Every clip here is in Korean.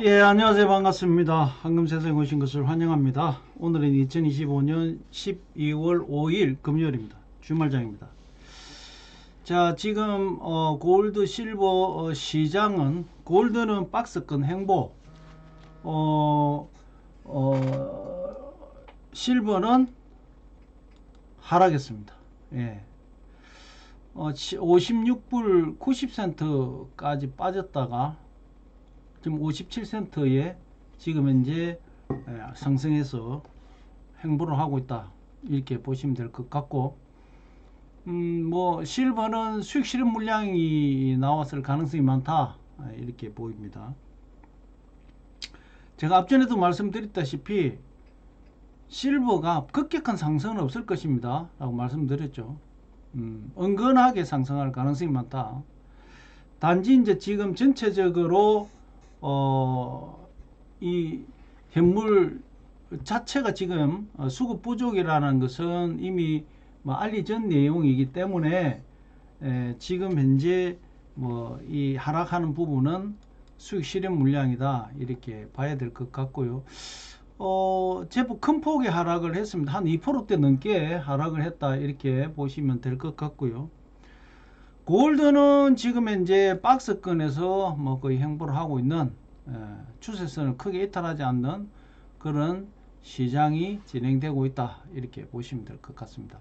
예, 안녕하세요. 반갑습니다. 황금세상에 오신 것을 환영합니다. 오늘은 2025년 12월 5일 금요일입니다. 주말장입니다. 자, 지금 어, 골드 실버 어, 시장은 골드는 박스권 행보, 어, 어, 실버는 하락했습니다. 예. 어, 56불 90센트까지 빠졌다가 지금 57센트에 지금 현재 상승해서 행보를 하고 있다. 이렇게 보시면 될 것 같고 음뭐 실버는 수익 실현 물량이 나왔을 가능성이 많다. 이렇게 보입니다. 제가 앞전에도 말씀드렸다시피 실버가 급격한 상승은 없을 것입니다. 라고 말씀드렸죠. 음, 은근하게 상승할 가능성이 많다. 단지 이제 지금 전체적으로 어, 이 현물 자체가 지금 어, 수급 부족이라는 것은 이미 뭐 알려진 내용이기 때문에 에, 지금 현재 뭐 이 하락하는 부분은 수익 실현 물량이다 이렇게 봐야 될 것 같고요. 어, 제법 큰 폭의 하락을 했습니다. 한 2%대 넘게 하락을 했다 이렇게 보시면 될 것 같고요. 골드는 지금 현재 박스권에서 뭐 거의 행보를 하고 있는 에, 추세선을 크게 이탈하지 않는 그런 시장이 진행되고 있다 이렇게 보시면 될 것 같습니다.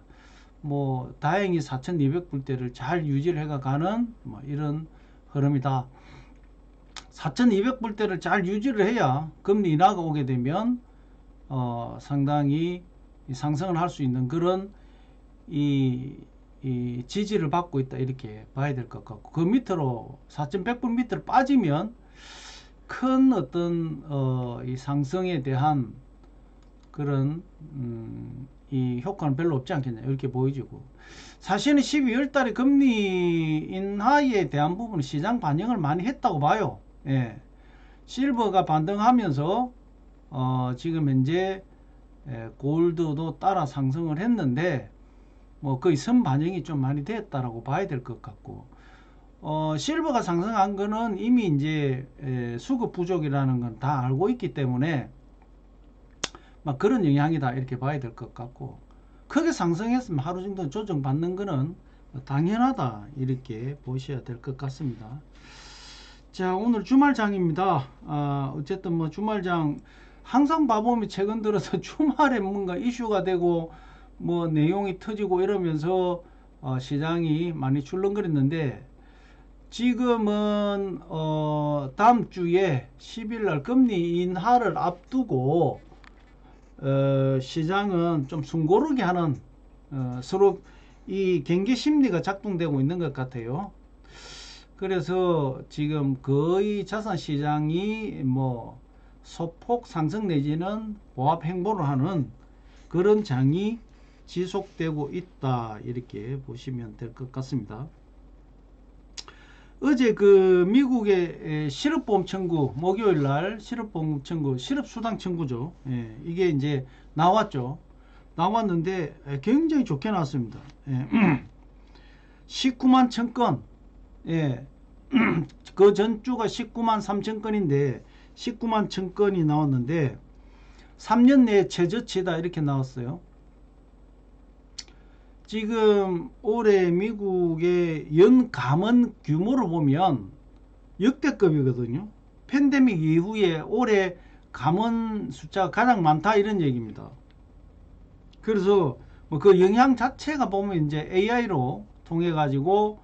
뭐 다행히 4,200불대를 잘 유지를 해가 가는 뭐 이런 흐름이다. 4,200불대를 잘 유지를 해야 금리 인하가 오게 되면 어, 상당히 상승을 할 수 있는 그런 이, 이 지지를 받고 있다 이렇게 봐야 될 것 같고 그 밑으로 4,100불 밑으로 빠지면 큰 어떤 어, 이 상승에 대한 그런 음, 이 효과는 별로 없지 않겠냐 이렇게 보여지고 사실은 12월 달에 금리 인하에 대한 부분은 시장 반영을 많이 했다고 봐요 예. 실버가 반등하면서 어, 지금 현재 예, 골드도 따라 상승을 했는데 뭐 거의 선 반영이 좀 많이 됐다라고 봐야 될 것 같고 어, 실버가 상승한 거는 이미 이제 에, 수급 부족이라는 건 다 알고 있기 때문에 막 그런 영향이다 이렇게 봐야 될 것 같고 크게 상승했으면 하루 정도 조정받는 거는 당연하다 이렇게 보셔야 될 것 같습니다. 자 오늘 주말장입니다. 아, 어쨌든 뭐 주말장 항상 봐보면 최근 들어서 주말에 뭔가 이슈가 되고 뭐 내용이 터지고 이러면서 어, 시장이 많이 출렁거렸는데 지금은 어, 다음 주에 10일 날 금리 인하를 앞두고 어, 시장은 좀 숨고르게 하는 어, 서로 이 경계 심리가 작동되고 있는 것 같아요. 그래서 지금 거의 자산 시장이 뭐 소폭 상승 내지는 보합 행보를 하는 그런 장이 지속되고 있다. 이렇게 보시면 될 것 같습니다. 어제 그 미국의 실업보험 청구 목요일 날 실업보험 청구 실업수당 청구죠. 예, 이게 이제 나왔죠. 나왔는데 굉장히 좋게 나왔습니다. 예, 19만 천 건. 예, 그 전주가 19만 3천 건인데 19만 천 건이 나왔는데 3년 내에 최저치다 이렇게 나왔어요 지금 올해 미국의 연 감원 규모를 보면 역대급이거든요. 팬데믹 이후에 올해 감원 숫자가 가장 많다 이런 얘기입니다. 그래서 뭐 그 영향 자체가 보면 이제 AI로 통해 가지고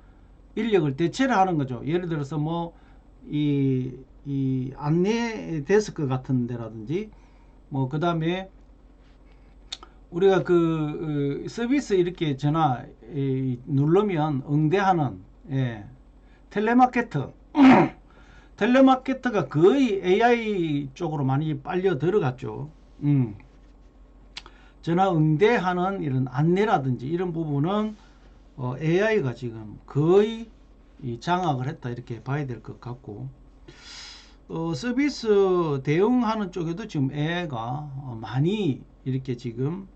인력을 대체를 하는 거죠. 예를 들어서 뭐이 이 안내 데스크 같은 데라든지 뭐 그 다음에 우리가 그 어, 서비스 이렇게 전화 누르면 응대하는 예, 텔레마케터 텔레마케터가 거의 AI 쪽으로 많이 빨려 들어갔죠. 음. 전화 응대하는 이런 안내라든지 이런 부분은 어, AI가 지금 거의 장악을 했다 이렇게 봐야 될 것 같고 어, 서비스 대응하는 쪽에도 지금 AI가 어, 많이 이렇게 지금 음,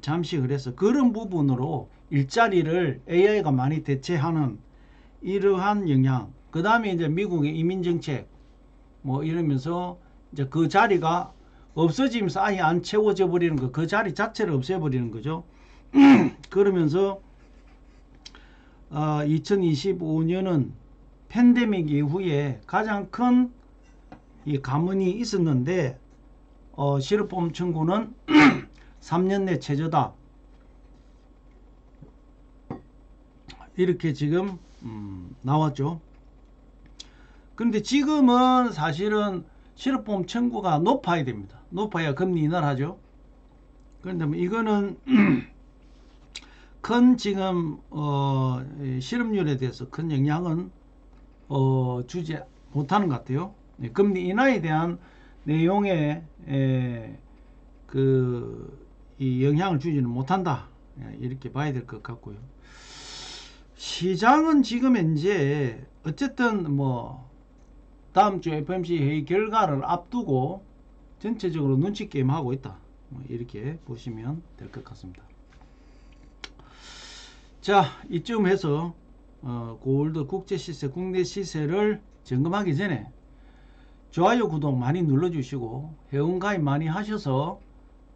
잠시 그래서 그런 부분으로 일자리를 AI가 많이 대체하는 이러한 영향 그 다음에 이제 미국의 이민정책 뭐 이러면서 이제 그 자리가 없어지면서 아예 안 채워져 버리는 거, 그 자리 자체를 없애버리는 거죠. 그러면서 어, 2025년은 팬데믹 이후에 가장 큰 이 가문이 있었는데 어, 실업보험 청구는 3년 내 최저다. 이렇게 지금 음, 나왔죠. 그런데 지금은 사실은 실업보험 청구가 높아야 됩니다. 높아야 금리 인하를 하죠. 그런데 뭐 이거는 큰 지금 어, 이 실업률에 대해서 큰 영향은 어, 주지 못하는 것 같아요. 네, 금리 인하에 대한 내용에 에, 그 이 영향을 주지는 못한다. 예, 이렇게 봐야 될 것 같고요. 시장은 지금 현재 어쨌든 뭐 다음 주 FMC 회의 결과를 앞두고 전체적으로 눈치 게임 하고 있다. 뭐 이렇게 보시면 될 것 같습니다. 자, 이쯤 해서 어, 골드 국제 시세, 국내 시세를 점검하기 전에 좋아요, 구독 많이 눌러주시고 회원 가입 많이 하셔서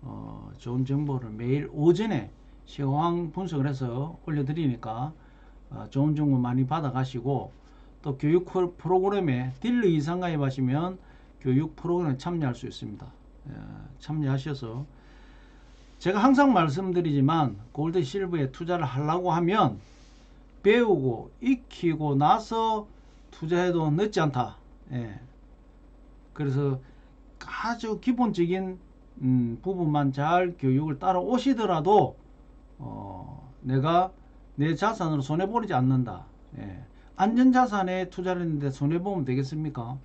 어, 좋은 정보를 매일 오전에 시황 분석을 해서 올려드리니까 어, 좋은 정보 많이 받아가시고 또 교육 프로- 프로그램에 딜러 이상 가입하시면 교육 프로그램에 참여할 수 있습니다. 예, 참여하셔서 제가 항상 말씀드리지만 골드 실버에 투자를 하려고 하면 배우고 익히고 나서 투자해도 늦지 않다. 예. 그래서 아주 기본적인 음, 부분만 잘 교육을 따라오시더라도 어, 내가 내 자산으로 손해보지 않는다. 예. 안전자산에 투자를 했는데 손해보면 되겠습니까?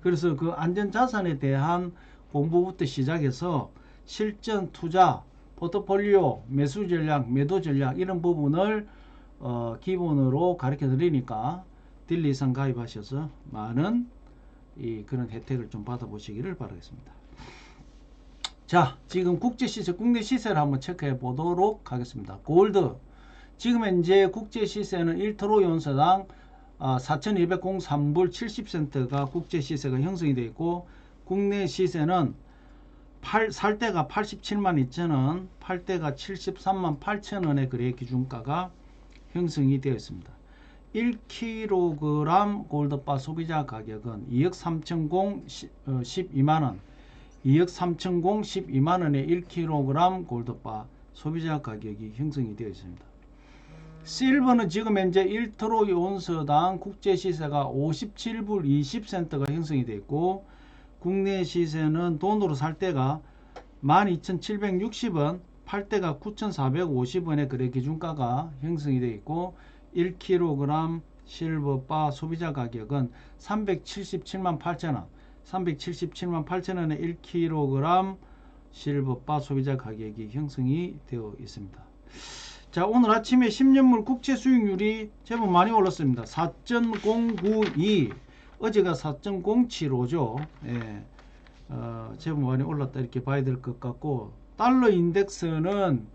그래서 그 안전자산에 대한 공부부터 시작해서 실전 투자, 포트폴리오, 매수 전략, 매도 전략 이런 부분을 어, 기본으로 가르쳐 드리니까 딜리 이상 가입하셔서 많은 이 그런 혜택을 좀 받아보시기를 바라겠습니다. 자, 지금 국제 시세, 국내 시세를 한번 체크해 보도록 하겠습니다. 골드. 지금 현재 국제 시세는 1트로 연서당 아, 4,203불 70센트가 국제 시세가 형성이 되어 있고 국내 시세는 팔, 살 때가 87만 2천원, 팔 때가 73만 8천원의 거래 기준가가 형성이 되어 있습니다. 1kg 골드바 소비자 가격은 2억 3천공 12만원, 2억 3천공 12만원의 1kg 골드바 소비자 가격이 형성이 되어 있습니다. 실버는 지금 현재 1트로 온서당 국제 시세가 57불 20센트가 형성이 되어 있고 국내 시세는 돈으로 살 때가 12,760원, 팔 때가 9,450원의 거래 기준가가 형성이 되어 있고 1kg 실버바 소비자 가격은 377만 8천원, 377만 8천원의 1kg 실버바 소비자 가격이 형성이 되어 있습니다. 자 오늘 아침에 10년물 국채 수익률이 제법 많이 올랐습니다. 4.092 어제가 4.075죠. 예. 어, 제법 많이 올랐다 이렇게 봐야 될 것 같고 달러 인덱스는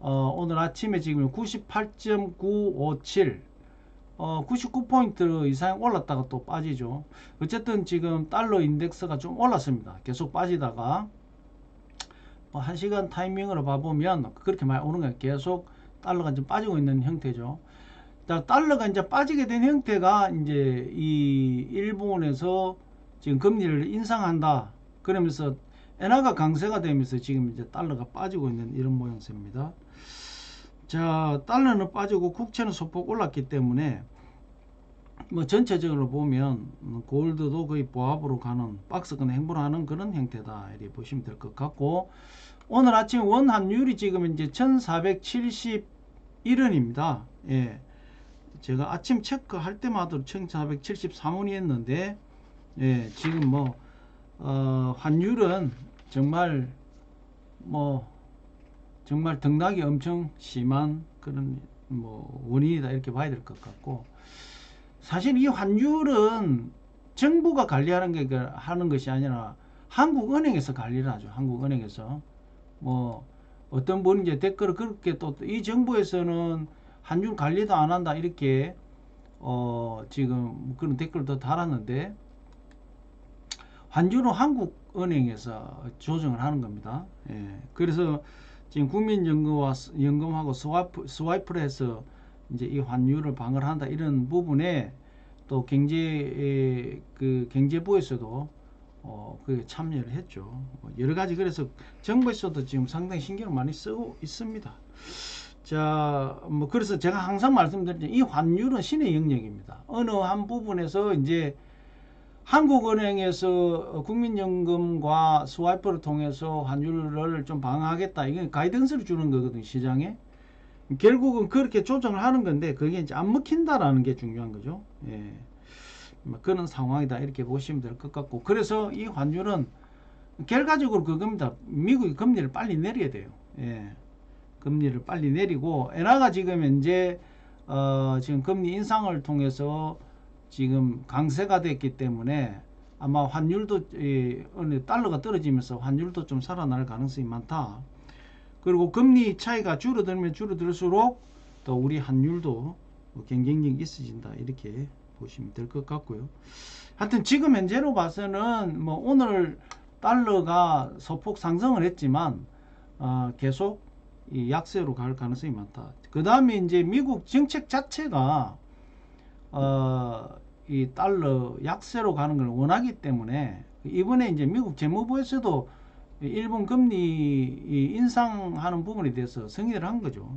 어, 오늘 아침에 지금 98.957 어, 99포인트 이상 올랐다가 또 빠지죠. 어쨌든 지금 달러 인덱스가 좀 올랐습니다. 계속 빠지다가 뭐 1시간 타이밍으로 봐보면 그렇게 많이 오는 거예요. 계속 달러가 좀 빠지고 있는 형태죠. 자, 달러가 이제 빠지게 된 형태가 이제 이 일본에서 지금 금리를 인상한다. 그러면서 엔화가 강세가 되면서 지금 이제 달러가 빠지고 있는 이런 모양새입니다. 자, 달러는 빠지고 국채는 소폭 올랐기 때문에 뭐 전체적으로 보면 음, 골드도 거의 보합으로 가는 박스권 행보를 하는 그런 형태다 이렇게 보시면 될 것 같고 오늘 아침 원 환율이 지금 이제 1471원입니다. 예. 제가 아침 체크할 때마다 1473원이었는데 예, 지금 뭐 어, 환율은 정말 뭐 정말 등락이 엄청 심한 그런 뭐 원인이다 이렇게 봐야 될 것 같고 사실 이 환율은 정부가 관리하는 게 그- 하는 것이 아니라 한국은행에서 관리를 하죠. 한국은행에서 뭐 어떤 분이 이제 댓글을 그렇게 또 이 정부에서는 환율 관리도 안 한다 이렇게 어 지금 그런 댓글도 달았는데 환율은 한국은행에서 조정을 하는 겁니다. 예. 그래서 지금 국민연금과 스- 연금하고 스와이프, 스와이프를 해서 이제 이 환율을 방어를 한다 이런 부분에 또 경제 에, 그 경제부에서도 어, 그 참여를 했죠. 뭐 여러 가지 그래서 정부에서도 지금 상당히 신경을 많이 쓰고 있습니다. 자, 뭐 그래서 제가 항상 말씀드리죠. 이 환율은 신의 영역입니다. 어느 한 부분에서 이제 한국은행에서 국민연금과 스와이프를 통해서 환율을 좀 방어하겠다. 이건 가이던스를 주는 거거든요, 시장에. 결국은 그렇게 조정을 하는 건데 그게 이제 안 먹힌다라는 게 중요한 거죠. 예. 뭐 그런 상황이다 이렇게 보시면 될 것 같고 그래서 이 환율은 결과적으로 그겁니다. 미국이 금리를 빨리 내려야 돼요. 예. 금리를 빨리 내리고 엔화가 지금 현재 어, 지금 금리 인상을 통해서 지금 강세가 됐기 때문에 아마 환율도 이, 어느 달러가 떨어지면서 환율도 좀 살아날 가능성이 많다. 그리고 금리 차이가 줄어들면 줄어들수록 또 우리 환율도 뭐 경쟁력이 있어진다 이렇게 보시면 될 것 같고요. 하여튼 지금 현재로 봐서는 뭐 오늘 달러가 소폭 상승을 했지만 어, 계속 이 약세로 갈 가능성이 많다. 그 다음에 이제 미국 정책 자체가 어, 이 달러 약세로 가는 걸 원하기 때문에 이번에 이제 미국 재무부에서도 일본 금리 이 인상하는 부분에 대해서 승인을 한 거죠.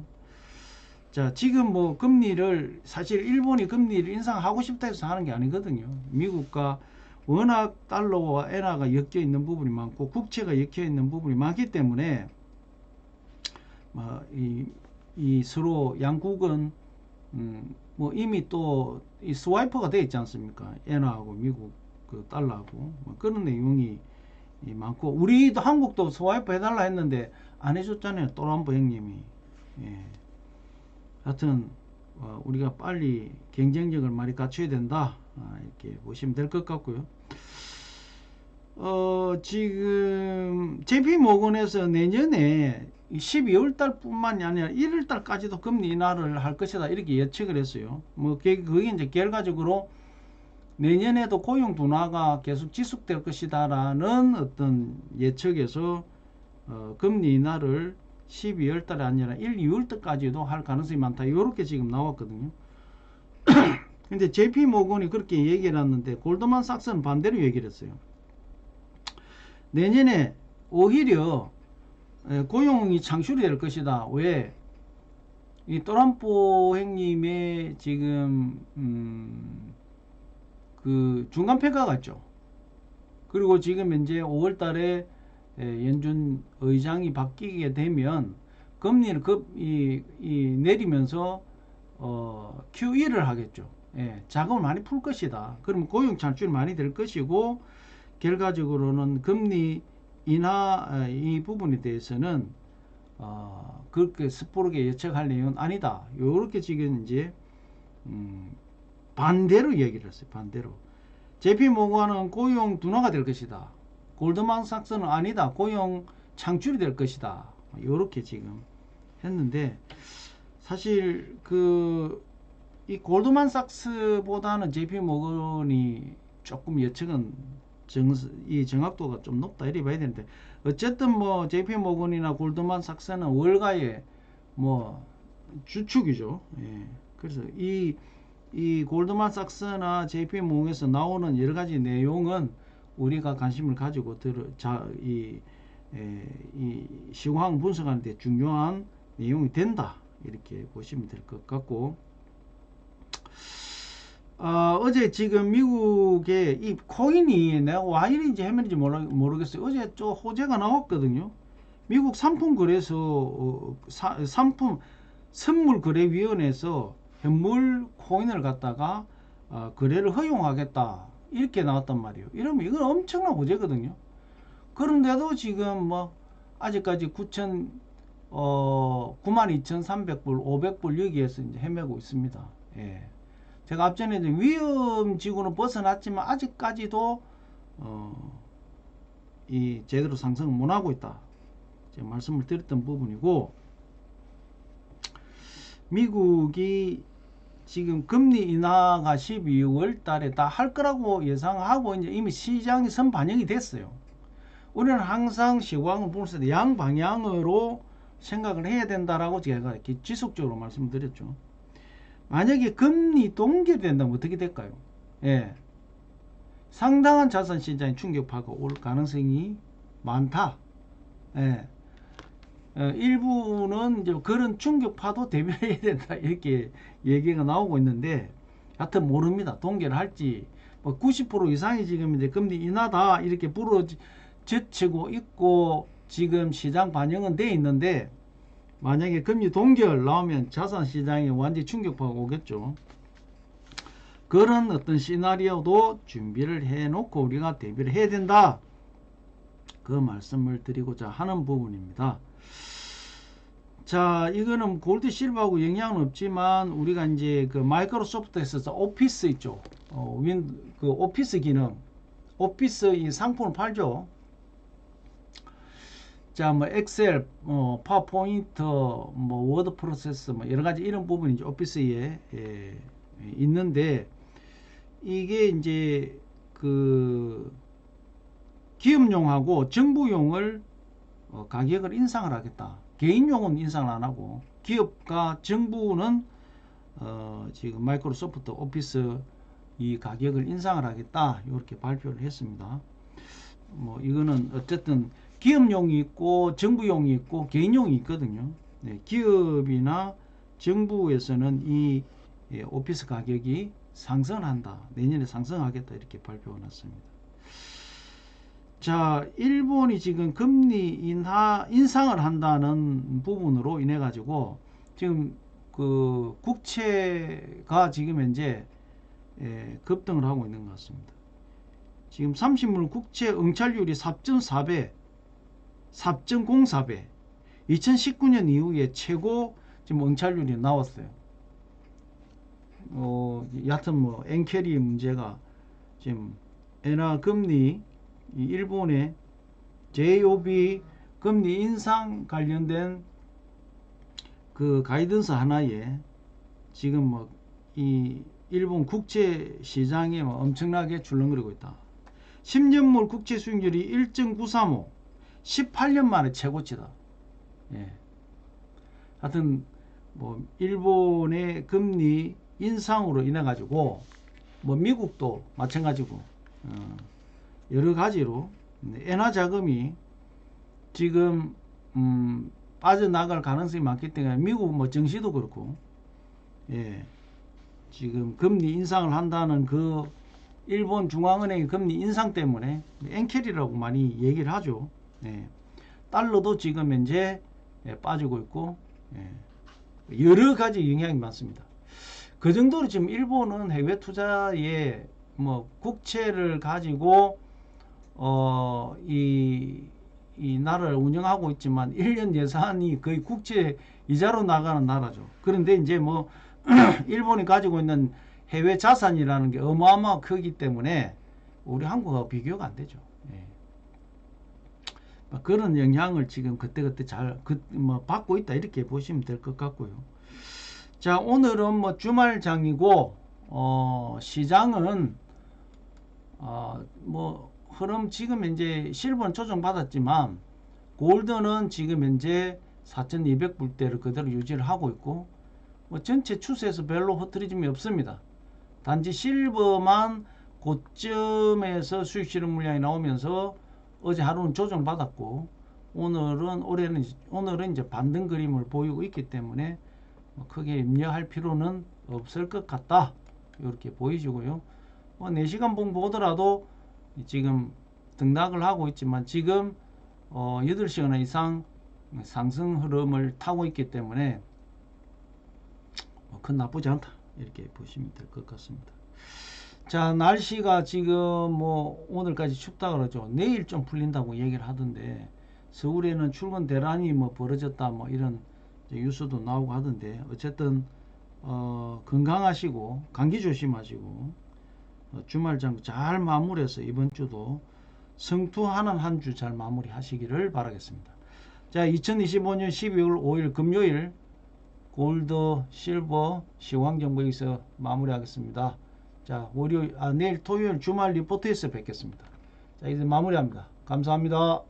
자, 지금 뭐 금리를 사실 일본이 금리를 인상하고 싶다 해서 하는 게 아니거든요. 미국과 워낙 달러와 엔화가 엮여 있는 부분이 많고 국채가 엮여 있는 부분이 많기 때문에 뭐 이, 이 서로 양국은 음, 뭐 이미 또 이 스와이퍼가 돼 있지 않습니까? 엔화하고 미국 그 달러하고 뭐 그런 내용이 이 많고 우리도 한국도 스와이프 해달라 했는데 안 해줬잖아요. 또람보 형님이. 예. 하여튼 어, 우리가 빨리 경쟁력을 많이 갖춰야 된다 아, 이렇게 보시면 될 것 같고요. 어, 지금 JP 모건에서 내년에 12월 달뿐만이 아니라 1월 달까지도 금리 인하를 할 것이다 이렇게 예측을 했어요. 뭐 그게 이제 결과적으로 내년에도 고용 둔화가 계속 지속될 것이다라는 어떤 예측에서 어, 금리 인하를 12월 달이 아니라 1, 2월 달까지도 할 가능성이 많다. 이렇게 지금 나왔거든요. 근데 JP 모건이 그렇게 얘기를 했는데 골드만삭스는 반대로 얘기를 했어요. 내년에 오히려 에, 고용이 창출이 될 것이다. 왜? 이 또람포 형님의 지금 음, 그 중간 평가가 있죠. 그리고 지금 현재 5월 달에 에, 연준 의장이 바뀌게 되면 금리를 급, 이, 이 내리면서 어, QE를 하겠죠. 예, 자금을 많이 풀 것이다. 그럼 고용 창출이 많이 될 것이고 결과적으로는 금리 인하 아, 이 부분에 대해서는 어, 그렇게 스포르게 예측할 내용은 아니다. 요렇게 지금 이제 음, 반대로 얘기를 했어요. 반대로. JP 모건은 고용 둔화가 될 것이다. 골드만삭스는 아니다. 고용 창출이 될 것이다. 요렇게 지금 했는데 사실 그 이 골드만삭스보다는 JP 모건이 조금 예측은 정, 이 정확도가 좀 높다 이렇게 봐야 되는데 어쨌든 뭐 JP 모건이나 골드만 삭스는 월가의 뭐 주축이죠. 예. 그래서 이, 이 골드만 삭스나 JP 모건에서 나오는 여러 가지 내용은 우리가 관심을 가지고 들어 자, 이, 에, 이 시황 분석하는 데 중요한 내용이 된다. 이렇게 보시면 될 것 같고 어, 어제 지금 미국의 이 코인이 내가 와일인지 해면인지 모르, 모르겠어요. 어제 저 호재가 나왔거든요. 미국 상품 거래소 어, 사- 상품 선물 거래 위원회에서 현물 코인을 갖다가 어, 거래를 허용하겠다 이렇게 나왔단 말이에요. 이러면 이건 엄청난 호재거든요. 그런데도 지금 뭐 아직까지 9천 어 92,300불, 500불 여기에서 이제 헤매고 있습니다. 예. 제가 앞전에 위험지구는 벗어났지만 아직까지도 어, 이 제대로 상승을 못하고 있다. 제가 말씀을 드렸던 부분이고 미국이 지금 금리 인하가 12월 달에 다 할 거라고 예상하고 이제 이미 시장이 선 반영이 됐어요. 우리는 항상 시황을 보면서 양 방향으로 생각을 해야 된다라고 제가 이렇게 지속적으로 말씀드렸죠. 만약에 금리 동결된다면 어떻게 될까요? 예. 상당한 자산 시장에 충격파가 올 가능성이 많다. 예. 어, 일부는 이제 그런 충격파도 대비해야 된다 이렇게 얘기가 나오고 있는데 하여튼 모릅니다 동결 할지 뭐 90% 이상이 지금 이제 금리 인하다 이렇게 부러지고 있고 지금 시장 반영은 돼 있는데 만약에 금리 동결 나오면 자산 시장에 완전 충격파가 오겠죠 그런 어떤 시나리오도 준비를 해 놓고 우리가 대비를 해야 된다 그 말씀을 드리고자 하는 부분입니다. 자, 이거는 골드 실버하고 영향은 없지만 우리가 이제 그 마이크로소프트에서 오피스 있죠. 어, 윈, 그 오피스 기능, 오피스 이 상품을 팔죠. 자, 뭐 엑셀, 어, 파워포인트, 뭐 워드 프로세스, 뭐 여러 가지 이런 부분이 이제 오피스에 예, 있는데 이게 이제 그 기업용하고 정부용을 어, 가격을 인상을 하겠다. 개인용은 인상을 안 하고 기업과 정부는 어, 지금 마이크로소프트 오피스 이 가격을 인상을 하겠다. 이렇게 발표를 했습니다. 뭐 이거는 어쨌든 기업용이 있고 정부용이 있고 개인용이 있거든요. 네, 기업이나 정부에서는 이 예, 오피스 가격이 상승한다. 내년에 상승하겠다. 이렇게 발표가 났습니다. 자, 일본이 지금 금리 인하, 인상을 한다는 부분으로 인해 가지고 지금 그 국채가 지금 현재 예, 급등을 하고 있는 것 같습니다. 지금 30물 국채 응찰률이 4.4배, 4.04배. 2019년 이후에 최고 지금 응찰률이 나왔어요. 어, 여하튼 뭐 엔캐리 문제가 지금 엔화 금리 이 일본의 JOB 금리 인상 관련된 그 가이던스 하나에 지금 뭐 이 일본 국채 시장에 뭐 엄청나게 출렁거리고 있다. 10년물 국채 수익률이 1.935 18년 만에 최고치다. 예. 하여튼 뭐 일본의 금리 인상으로 인해 가지고 뭐 미국도 마찬가지고 어, 여러 가지로 엔화 자금이 지금 음, 빠져나갈 가능성이 많기 때문에 미국 뭐 정시도 그렇고 예, 지금 금리 인상을 한다는 그 일본 중앙은행의 금리 인상 때문에 엔캐리라고 많이 얘기를 하죠. 예, 달러도 지금 현재 예, 빠지고 있고 예, 여러 가지 영향이 많습니다. 그 정도로 지금 일본은 해외 투자에 뭐 국채를 가지고 어, 이, 이 나라를 운영하고 있지만 1년 예산이 거의 국채 이자로 나가는 나라죠. 그런데 이제 뭐 일본이 가지고 있는 해외 자산이라는 게 어마어마 크기 때문에 우리 한국하고 비교가 안 되죠. 그런 영향을 지금 그때그때 잘, 그, 뭐, 받고 있다. 이렇게 보시면 될 것 같고요. 자, 오늘은 뭐 주말장이고, 어, 시장은, 어, 뭐, 흐름 지금 현재 실버는 조정받았지만 골드는 지금 현재 4,200불대를 그대로 유지를 하고 있고 뭐 전체 추세에서 별로 흐트러짐이 없습니다. 단지 실버만 고점에서 수익 실현 물량이 나오면서 어제 하루는 조정받았고 오늘은 올해는 오늘은 이제 반등 그림을 보이고 있기 때문에 뭐 크게 염려할 필요는 없을 것 같다. 이렇게 보이시고요. 뭐 4시간 봉 보더라도 지금 등락을 하고 있지만 지금 어 8시간 이상 상승 흐름을 타고 있기 때문에 뭐큰 나쁘지 않다 이렇게 보시면 될 것 같습니다. 자 날씨가 지금 뭐 오늘까지 춥다 그러죠. 내일 좀 풀린다고 얘기를 하던데 서울에는 출근 대란이 뭐 벌어졌다 뭐 이런 뉴스도 나오고 하던데 어쨌든 어 건강하시고 감기 조심하시고 어, 주말장 잘 마무리해서 이번 주도 성투하는 한 주 잘 마무리 하시기를 바라겠습니다. 자, 2025년 12월 5일 금요일 골드, 실버, 시황 정보 여기서 마무리하겠습니다. 자, 월요일, 아, 내일 토요일 주말 리포트에서 뵙겠습니다. 자, 이제 마무리합니다. 감사합니다.